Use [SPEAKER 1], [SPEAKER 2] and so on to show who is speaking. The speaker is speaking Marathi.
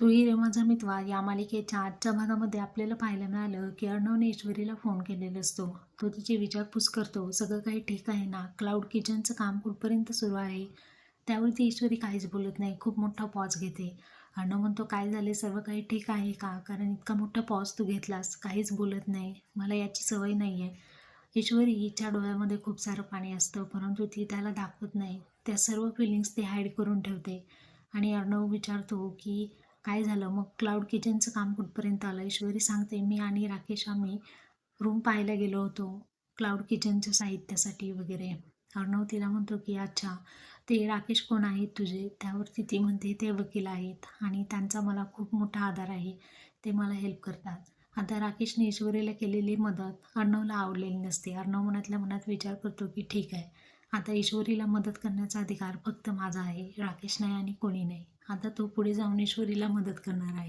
[SPEAKER 1] तुळी रे माझा मितवा या मालिकेच्या आजच्या भागामध्ये आपल्याला पाहायला मिळालं की अर्णवने ईश्वरीला फोन केलेला असतो. तो तिची विचारपूस करतो सगळं काही ठीक आहे ना? क्लाउड किचनचं काम कुठपर्यंत सुरू आहे? त्यावरती ईश्वरी काहीच बोलत नाही खूप मोठा पॉज घेते. अर्णव म्हणतो काय झाले सर्व काही ठीक आहे का? कारण इतका मोठा पॉज तू घेतलास. काहीच बोलत नाही. मला याची सवय नाही आहे ईश्वरी हिच्या डोळ्यामध्ये खूप सारं पाणी असतं परंतु ती त्याला दाखवत नाही. त्या सर्व फिलिंग्स ते हाईड करून ठेवते. आणि अर्णव विचारतो की काय झालं? मग क्लाउड किचनचं काम कुठपर्यंत आलं? ईश्वरी सांगते मी आणि राकेश आम्ही रूम पाहायला गेलो होतो क्लाउड किचनच्या साहित्यासाठी वगैरे. अर्णव तिला म्हणतो की अच्छा ते राकेश कोण आहेत तुझे? त्यावरती ती म्हणते ते वकील आहेत आणि त्यांचा मला खूप मोठा आधार आहे. ते मला हेल्प करतात. आता राकेशने ईश्वरीला केलेली मदत अर्णवला आवडलेली नसते. अर्णव मनातल्या मनात विचार करतो की ठीक आहे आता ईश्वरीला मदत करण्याचा अधिकार फक्त माझा आहे राकेश नाही आणि कोणी नाही. आता तो पुढे जाऊन ईश्वरीला मदत करणार आहे.